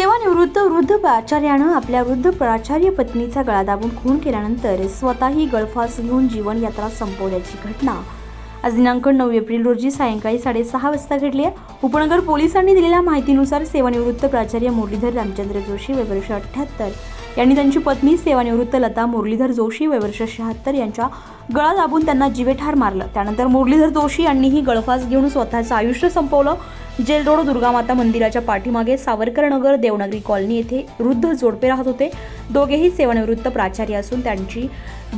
सेवानिवृत्त वृद्ध प्राचार्यानं आपल्या वृद्ध प्राचार्य पत्नीचा गळा दाबून खून केल्यानंतर स्वतःही गळफास घेऊन जीवनयात्रा संपवल्याची घटना. आज दिनांक नऊ एप्रिल रोजी सायंकाळी साडेसहा वाजता घडली आहे. उपनगर पोलिसांनी दिलेल्या माहितीनुसार सेवानिवृत्त प्राचार्य मुरलीधर रामचंद्र जोशी वय वर्ष अठ्ठ्याहत्तर यांनी त्यांची पत्नी सेवानिवृत्त लता मुरलीधर जोशी वय वर्ष शहात्तर यांच्या गळा दाबून त्यांना जिवेठार मारलं. त्यानंतर मुरलीधर जोशी यांनीही गळफास घेऊन स्वतःचं आयुष्य संपवलं. जेल रोड दुर्गामाता मंदिराच्या पाठीमागे सावरकरनगर देवनागरी कॉलनी येथे वृद्ध जोडपे राहत होते. दोघेही सेवानिवृत्त प्राचार्य असून त्यांची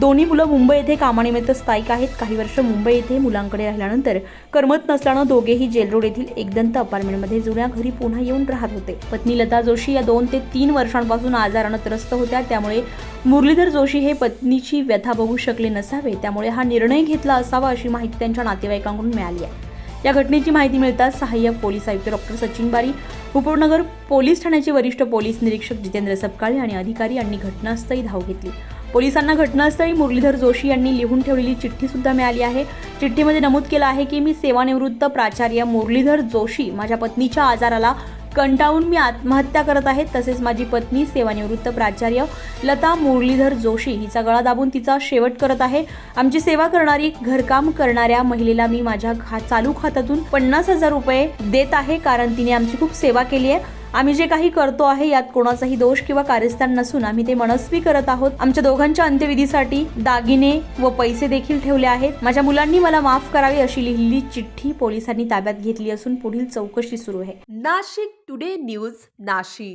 दोन्ही मुलं मुंबई येथे कामानिमित्त स्थायिक आहेत. काही वर्ष मुंबई येथे मुलांकडे राहिल्यानंतर करमत नसल्यानं दोघेही जेल रोड येथील एकदंत अपार्टमेंटमध्ये जुन्या घरी पुन्हा येऊन राहत होते. पत्नी लता जोशी या दोन ते तीन वर्षांपासून आजारानं त्रस्त होत्या. त्यामुळे मुरलीधर जोशी हे पत्नीची व्यथा बघू शकले नसावे. त्यामुळे हा निर्णय घेतला असावा अशी माहिती त्यांच्या नातेवाईकांकडून मिळाली आहे. या घटनेची माहिती मिळताच सहाय्यक पोलीस आयुक्त डॉक्टर सचिन बारी उपनगर पोलीस ठाण्याचे वरिष्ठ पोलीस निरीक्षक जितेंद्र सपकाळे आणि अधिकारी यांनी घटनास्थळी धाव घेतली. पोलिसांना घटनास्थळी मुरलीधर जोशी यांनी लिहून ठेवलेली चिठ्ठी सुद्धा मिळाली आहे. चिठ्ठीमध्ये नमूद केलं आहे की मी सेवानिवृत्त प्राचार्य मुरलीधर जोशी माझ्या पत्नीच्या आजाराला कंटाळून मी आत्महत्या करत आहे तसेच माझी पत्नी सेवानिवृत्त प्राचार्य लता मुरलीधर जोशी हिचा गळा दाबून तिचा शेवट करत आहे. आमची सेवा करणारी घरकाम करणाऱ्या महिलेला मी माझ्या खा चालू खात्यातून पन्नास हजार रुपये देत आहे कारण तिने आमची खूप सेवा केली आहे. आम्ही जे काही करतो आहे यात कोणाचाही दोष किंवा कार्यस्थान नसून आम्ही ते मनस्वी करत आहोत. आमच्या दोघांच्या अंत्यविधीसाठी दागिने व पैसे देखील ठेवले आहेत. माझ्या मुलांनी मला माफ करावे अशी लिहिलेली चिठ्ठी पोलिसांनी ताब्यात घेतली असून पुढील चौकशी सुरू आहे. Nashik today news Nashik.